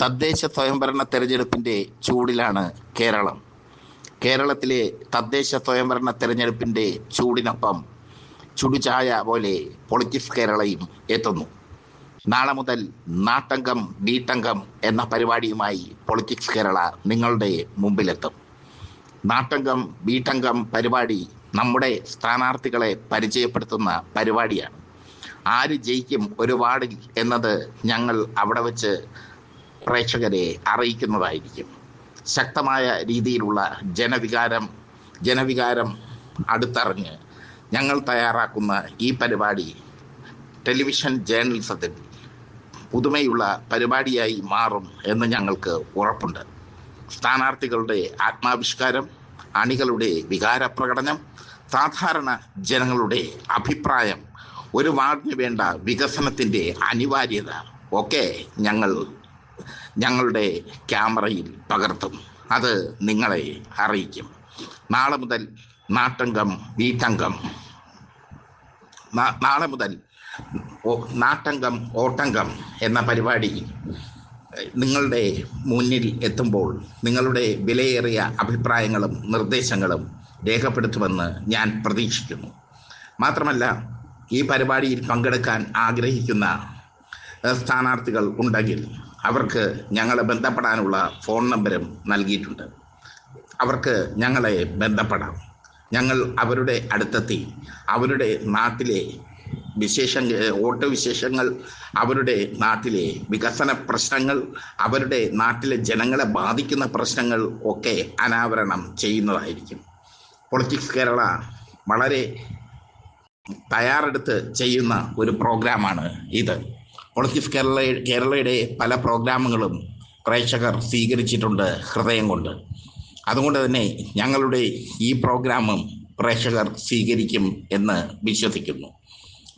തദ്ദേശ സ്വയംഭരണ തെരഞ്ഞെടുപ്പിന്റെ ചൂടിലാണ് കേരളം. കേരളത്തിലെ തദ്ദേശ സ്വയംഭരണ തെരഞ്ഞെടുപ്പിന്റെ ചൂടിനൊപ്പം ചുടുചായ പോലെ പൊളിറ്റിക്സ് കേരളയും എത്തുന്നു. നാളെ മുതൽ നാട്ടംഗം വീട്ടംഗം എന്ന പരിപാടിയുമായി പൊളിറ്റിക്സ് കേരള നിങ്ങളുടെ മുമ്പിലെത്തും. നാട്ടംഗം ബീട്ടംഗം പരിപാടി നമ്മുടെ സ്ഥാനാർത്ഥികളെ പരിചയപ്പെടുത്തുന്ന പരിപാടിയാണ്. ആര് ജയിക്കും ഒരു വാർഡിൽ എന്നത് ഞങ്ങൾ അവിടെ വെച്ച് പ്രേക്ഷകരെ അറിയിക്കുന്നതായിരിക്കും. ശക്തമായ രീതിയിലുള്ള ജനവികാരം ജനവികാരം അടുത്തറിഞ്ഞ് ഞങ്ങൾ തയ്യാറാക്കുന്ന ഈ പരിപാടി ടെലിവിഷൻ ജേർണലിസത്തിൽ പുതുമയുള്ള പരിപാടിയായി മാറും എന്ന് ഞങ്ങൾക്ക് ഉറപ്പുണ്ട്. സ്ഥാനാർത്ഥികളുടെ ആത്മാവിഷ്കാരം അണികളുടെ വികാരപ്രകടനം സാധാരണ ജനങ്ങളുടെ അഭിപ്രായം ഒരു വാർഡിന് വേണ്ട വികസനത്തിന്റെ അനിവാര്യത ഒക്കെ ഞങ്ങൾ ഞങ്ങളുടെ ക്യാമറയിൽ പകർത്തും. അത് നിങ്ങളെ അറിയിക്കും. നാളെ മുതൽ നാട്ടംഗം വീട്ടംഗം. നാളെ മുതൽ നാട്ടംഗം ഓട്ടംഗം എന്ന പരിപാടി നിങ്ങളുടെ മുന്നിൽ എത്തുമ്പോൾ നിങ്ങളുടെ വിലയേറിയ അഭിപ്രായങ്ങളും നിർദ്ദേശങ്ങളും രേഖപ്പെടുത്തുമെന്ന് ഞാൻ പ്രതീക്ഷിക്കുന്നു. മാത്രമല്ല ഈ പരിപാടിയിൽ പങ്കെടുക്കാൻ ആഗ്രഹിക്കുന്ന സ്ഥാനാർത്ഥികൾ ഉണ്ടെങ്കിൽ അവർക്ക് ഞങ്ങളെ ബന്ധപ്പെടാനുള്ള ഫോൺ നമ്പരും നൽകിയിട്ടുണ്ട്. അവർക്ക് ഞങ്ങളെ ബന്ധപ്പെടാം. ഞങ്ങൾ അവരുടെ അടുത്തെത്തി. അവരുടെ നാട്ടിലെ വിശേഷ ഓട്ട വിശേഷങ്ങൾ അവരുടെ നാട്ടിലെ വികസന പ്രശ്നങ്ങൾ അവരുടെ നാട്ടിലെ ജനങ്ങളെ ബാധിക്കുന്ന പ്രശ്നങ്ങൾ ഒക്കെ അനാവരണം ചെയ്യുന്നതായിരിക്കും. പൊളിറ്റിക്സ് കേരള വളരെ തയ്യാറെടുത്ത് ചെയ്യുന്ന ഒരു പ്രോഗ്രാമാണ് ഇത്. പൊളിറ്റിക്സ് കേരള കേരളയുടെ പല പ്രോഗ്രാമുകളും പ്രേക്ഷകർ സ്വീകരിച്ചിട്ടുണ്ട് ഹൃദയം കൊണ്ട്. അതുകൊണ്ട് തന്നെ ഞങ്ങളുടെ ഈ പ്രോഗ്രാമും പ്രേക്ഷകർ സ്വീകരിക്കും എന്ന് വിശ്വസിക്കുന്നു.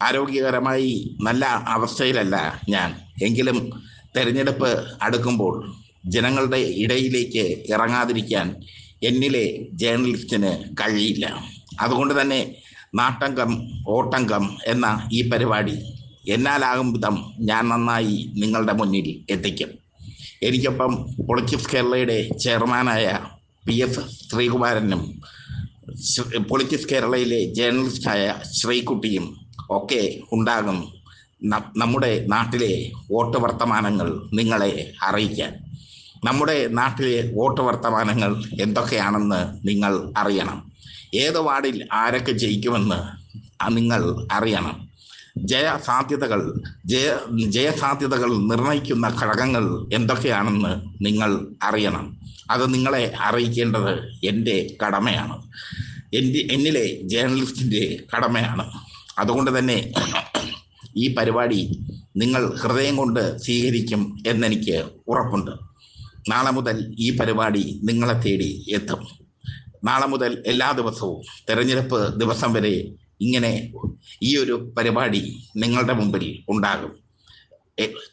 ആരോഗ്യകരമായി നല്ല അവസ്ഥയിലല്ല ഞാൻ. എങ്കിലും തെരഞ്ഞെടുപ്പ് അടുക്കുമ്പോൾ ജനങ്ങളുടെ ഇടയിലേക്ക് ഇറങ്ങാതിരിക്കാൻ എന്നിലെ ജേർണലിസ്റ്റിന് കഴിയില്ല. അതുകൊണ്ട് തന്നെ നാട്ടംഗം ഓട്ടംഗം എന്ന ഈ പരിപാടി എന്നാലാകും വിധം ഞാൻ നന്നായി നിങ്ങളുടെ മുന്നിൽ എത്തിക്കും. എനിക്കൊപ്പം പൊളിറ്റിക്സ് കേരളയുടെ ചെയർമാനായ പി എസ് ശ്രീകുമാരനും പൊളിറ്റിക്സ് കേരളയിലെ ജേർണലിസ്റ്റായ ശ്രീകുട്ടിയും ഒക്കെ ഉണ്ടാകും നമ്മുടെ നാട്ടിലെ വോട്ട് വർത്തമാനങ്ങൾ നിങ്ങളെ അറിയിക്കാൻ. നമ്മുടെ നാട്ടിലെ വോട്ട് വർത്തമാനങ്ങൾ എന്തൊക്കെയാണെന്ന് നിങ്ങൾ അറിയണം. ഏത് വാർഡിൽ ആരൊക്കെ ജയിക്കുമെന്ന് നിങ്ങൾ അറിയണം. ജയസാധ്യതകൾ ജയ ജയസാധ്യതകൾ നിർണയിക്കുന്ന ഘടകങ്ങൾ എന്തൊക്കെയാണെന്ന് നിങ്ങൾ അറിയണം. അത് നിങ്ങളെ അറിയിക്കേണ്ടത് എന്റെ കടമയാണ്. എന്റെ എന്നിലെ ജേർണലിസ്റ്റിന്റെ കടമയാണ്. അതുകൊണ്ട് തന്നെ ഈ പരിപാടി നിങ്ങൾ ഹൃദയം കൊണ്ട് സ്വീകരിക്കും എന്നെനിക്ക് ഉറപ്പുണ്ട്. നാളെ മുതൽ ഈ പരിപാടി നിങ്ങളെ തേടി എത്തും. നാളെ മുതൽ എല്ലാ ദിവസവും തെരഞ്ഞെടുപ്പ് ദിവസം വരെ ഇങ്ങനെ ഈ ഒരു പരിപാടി നിങ്ങളുടെ മുമ്പിൽ ഉണ്ടാകും.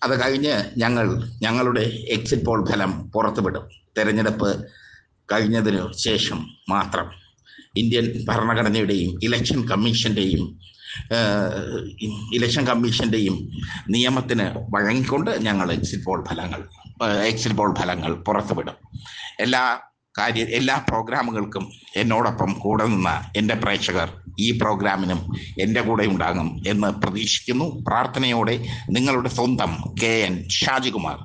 അത് കഴിഞ്ഞ് ഞങ്ങൾ ഞങ്ങളുടെ എക്സിറ്റ് പോൾ ഫലം പുറത്തുവിടും. തെരഞ്ഞെടുപ്പ് കഴിഞ്ഞതിനു ശേഷം മാത്രം. ഇന്ത്യൻ ഭരണഘടനയുടെയും ഇലക്ഷൻ കമ്മീഷന്റെയും ഇലക്ഷൻ കമ്മീഷന്റെയും നിയമത്തിന് വഴങ്ങിക്കൊണ്ട് ഞങ്ങൾ എക്സിറ്റ് പോൾ ഫലങ്ങൾ എക്സിറ്റ് പോൾ ഫലങ്ങൾ പുറത്തുവിടും. എല്ലാ കാര്യ എല്ലാ പ്രോഗ്രാമുകൾക്കും എന്നോടൊപ്പം കൂടെ നിന്ന എന്റെ പ്രേക്ഷകർ ഈ പ്രോഗ്രാമിനും എന്റെ കൂടെ ഉണ്ടാകും എന്ന് പ്രതീക്ഷിക്കുന്നു. പ്രാർത്ഥനയോടെ നിങ്ങളുടെ സ്വന്തം കെ എൻ ഷാജികുമാർ.